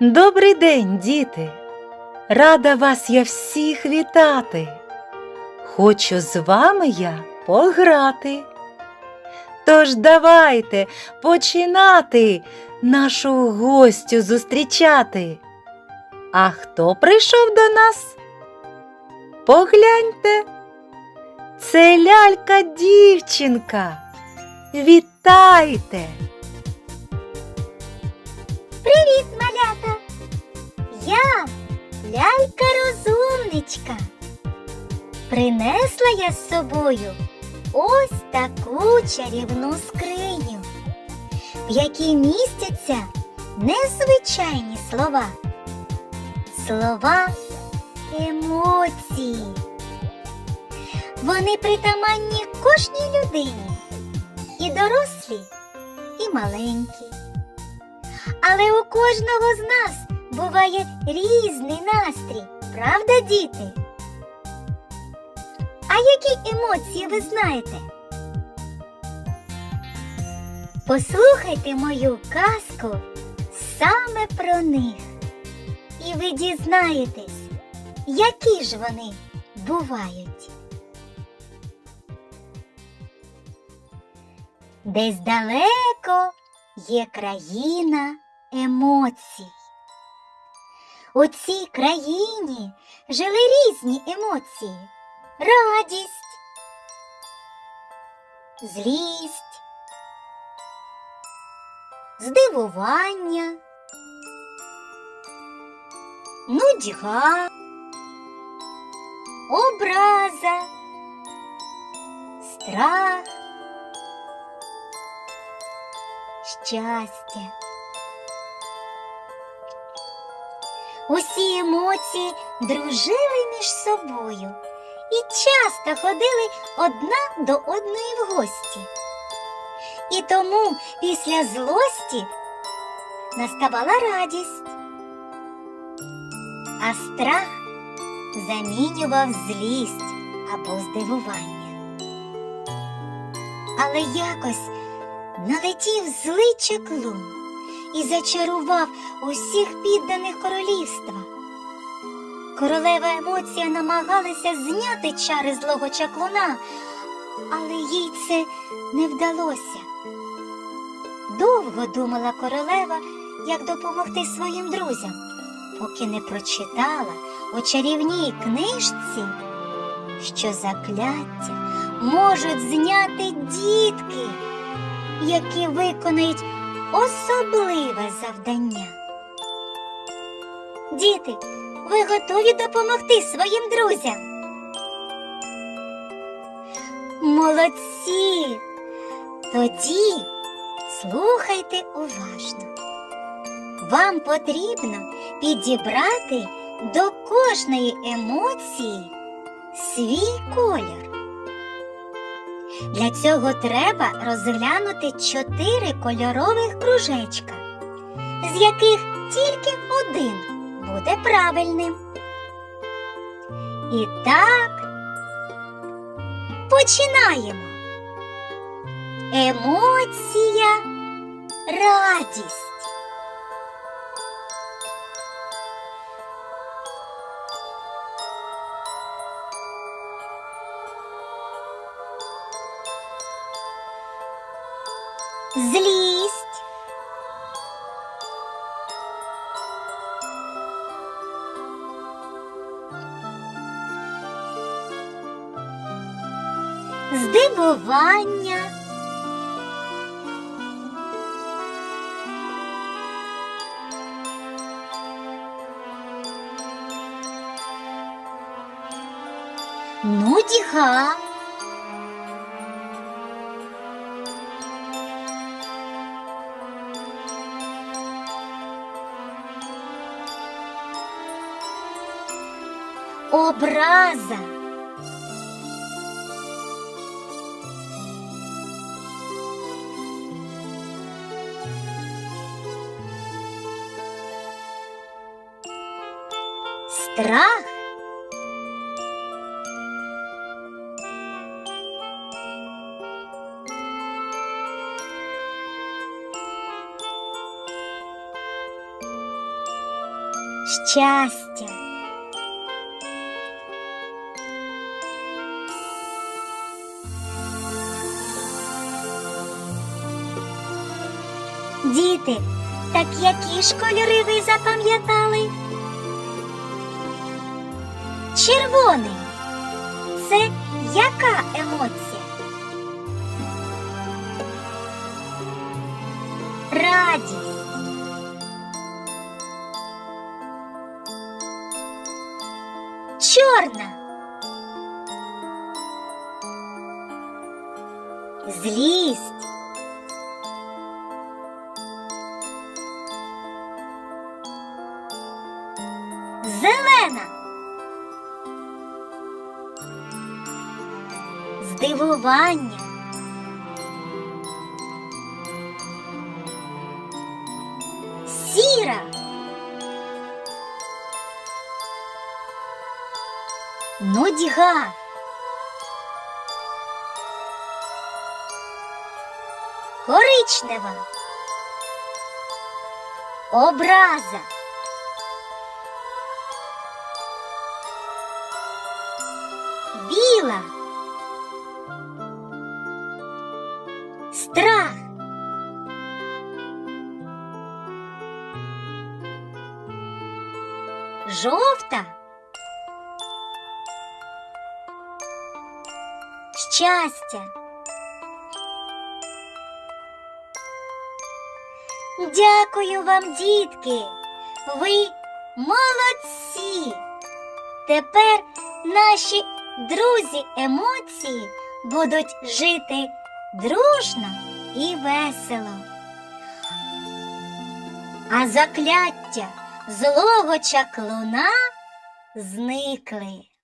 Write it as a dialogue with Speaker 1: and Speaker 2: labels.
Speaker 1: Добрий день, діти! Рада вас я всіх вітати. Хочу з вами я пограти. Тож давайте починати нашу гостю зустрічати. А хто прийшов до нас? Погляньте, це лялька дівчинка. Вітайте!
Speaker 2: Я лялька розумничка. Принесла я з собою ось таку чарівну скриню, в якій містяться незвичайні слова. Слова емоції. Вони притаманні кожній людині, і дорослі, і маленькі. Але у кожного з нас буває різний настрій, правда, діти? А які емоції ви знаєте? Послухайте мою казку саме про них, і ви дізнаєтесь, які ж вони бувають. Десь далеко є країна емоцій. У цій країні жили різні емоції: радість, злість, здивування, нудьга, образа, страх щастя. Усі емоції дружили між собою і часто ходили одна до одної в гості. І тому після злості наставала радість, а страх замінював злість або здивування. Але якось налетів злий чаклун і зачарував усіх підданих королівства. Королева емоція намагалася зняти чари злого чаклуна, але їй це не вдалося. Довго думала королева, як допомогти своїм друзям, поки не прочитала у чарівній книжці, що закляття можуть зняти дітки які виконають особливе завдання. Діти, ви готові допомогти своїм друзям? Молодці! Тоді слухайте уважно. Вам потрібно підібрати до кожної емоції свій колір. Для цього треба розглянути чотири кольорових кружечка, з яких тільки один буде правильним. І так починаємо. Емоція радість. Злість. Здивування. Нудьга. Образа. Страх. щастя. Діти, так які ж кольори ви запам'ятали? Червоний. Це яка емоція? Радість. Чорна. Злість. Зелена. Здивування. Сіра. Нудьга. Коричнева. Образа. Біла. Страх. Жовта. Щастя. Дякую вам, дітки. Ви молодці. Тепер наші друзі емоції будуть жити дружно і весело. А закляття злого чаклуна зникли.